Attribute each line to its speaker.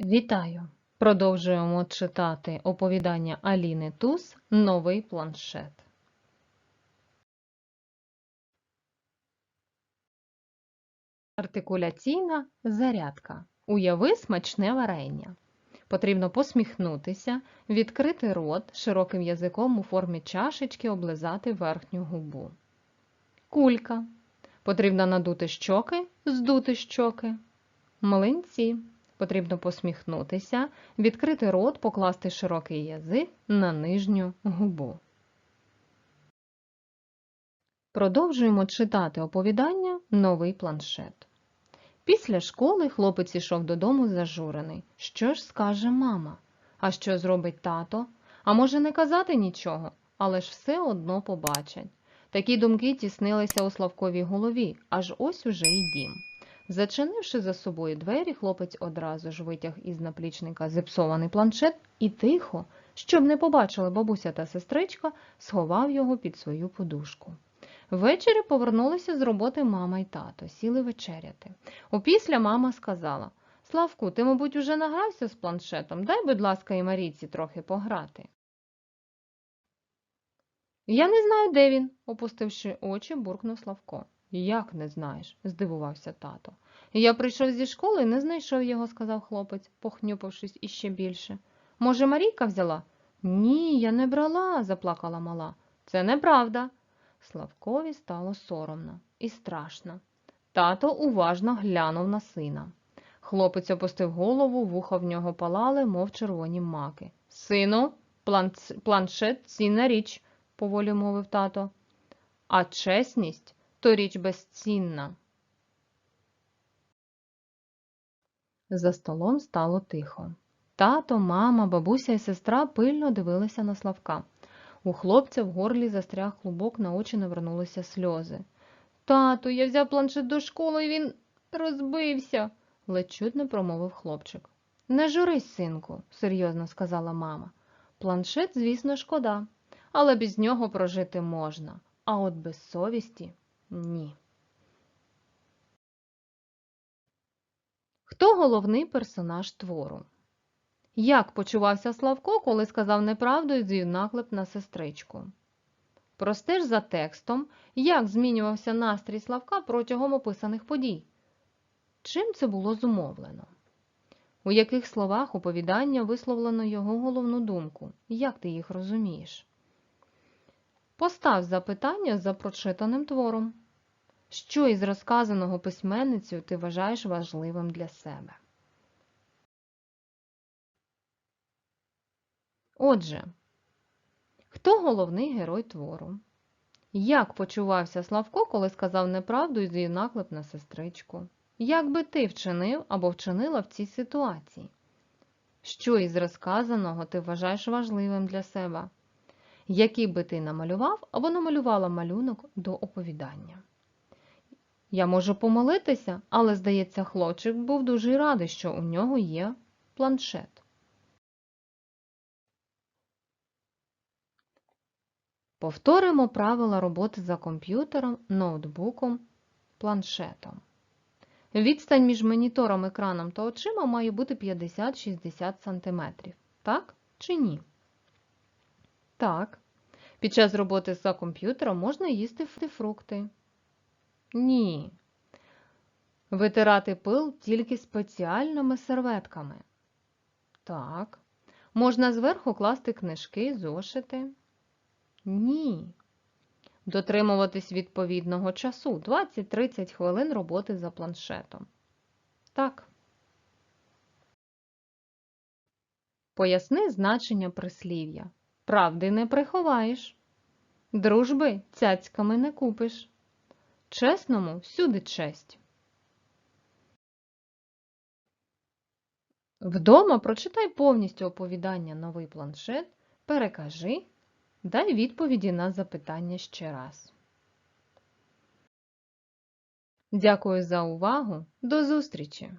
Speaker 1: Вітаю! Продовжуємо читати оповідання Аліни Туз Новий планшет. Артикуляційна зарядка. Уяви смачне варення. Потрібно посміхнутися, відкрити рот широким язиком у формі чашечки облизати верхню губу. Кулька. Потрібно надути щоки, здути щоки. Млинці. Потрібно посміхнутися, відкрити рот, покласти широкий язик на нижню губу. Продовжуємо читати оповідання Новий планшет. Після школи хлопець ішов додому зажурений. Що ж скаже мама? А що зробить тато? А може не казати нічого, але ж все одно побачать. Такі думки тіснилися у Славковій голові, аж ось уже й дім. Зачинивши за собою двері, хлопець одразу ж витяг із наплічника зіпсований планшет і тихо, щоб не побачили бабуся та сестричка, сховав його під свою подушку. Ввечері повернулися з роботи мама й тато, сіли вечеряти. Опісля мама сказала Славку, ти, мабуть, уже награвся з планшетом. Дай, будь ласка, і Марійці трохи пограти. Я не знаю, де він, опустивши очі, буркнув Славко. Як не знаєш? здивувався тато. Я прийшов зі школи і не знайшов його, сказав хлопець, похнюпившись іще більше. Може, Марійка взяла? Ні, я не брала, заплакала мала. Це неправда. Славкові стало соромно і страшно. Тато уважно глянув на сина. Хлопець опустив голову, вуха в нього палали, мов червоні маки. Сину, планшет цінна річ, поволі мовив тато. А чесність то річ безцінна. За столом стало тихо. Тато, мама, бабуся і сестра пильно дивилися на Славка. У хлопця в горлі застряг клубок, на очі навернулися сльози. Тату, я взяв планшет до школи і він розбився, ледь чутно промовив хлопчик. Не журись, синку, серйозно сказала мама. Планшет, звісно, шкода, але без нього прожити можна, а от без совісті ні. Хто головний персонаж твору? Як почувався Славко, коли сказав неправду і звів наклеп на сестричку? Простеж за текстом, як змінювався настрій Славка протягом описаних подій? Чим це було зумовлено? У яких словах оповідання висловлено його головну думку? Як ти їх розумієш? Постав запитання за прочитаним твором. Що із розказаного письменницею ти вважаєш важливим для себе? Отже, хто головний герой твору? Як почувався Славко, коли сказав неправду і звів наклеп на сестричку? Як би ти вчинив або вчинила в цій ситуації? Що із розказаного ти вважаєш важливим для себе? Який би ти намалював або намалювала малюнок до оповідання? Я можу помилитися, але, здається, хлопчик був дуже радий, що у нього є планшет. Повторимо правила роботи за комп'ютером, ноутбуком, планшетом. Відстань між монітором, екраном та очима має бути 50-60 см. Так чи ні? Так. Під час роботи за комп'ютером можна їсти фрукти. Ні. Витирати пил тільки спеціальними серветками. Так. Можна зверху класти книжки, зошити. Ні. Дотримуватись відповідного часу 20-30 хвилин роботи за планшетом. Так. Поясни значення прислів'я. Правди не приховаєш. Дружби цяцьками не купиш. Чесному всюди честь. Вдома прочитай повністю оповідання новий планшет, перекажи, дай відповіді на запитання ще раз. Дякую за увагу. До зустрічі!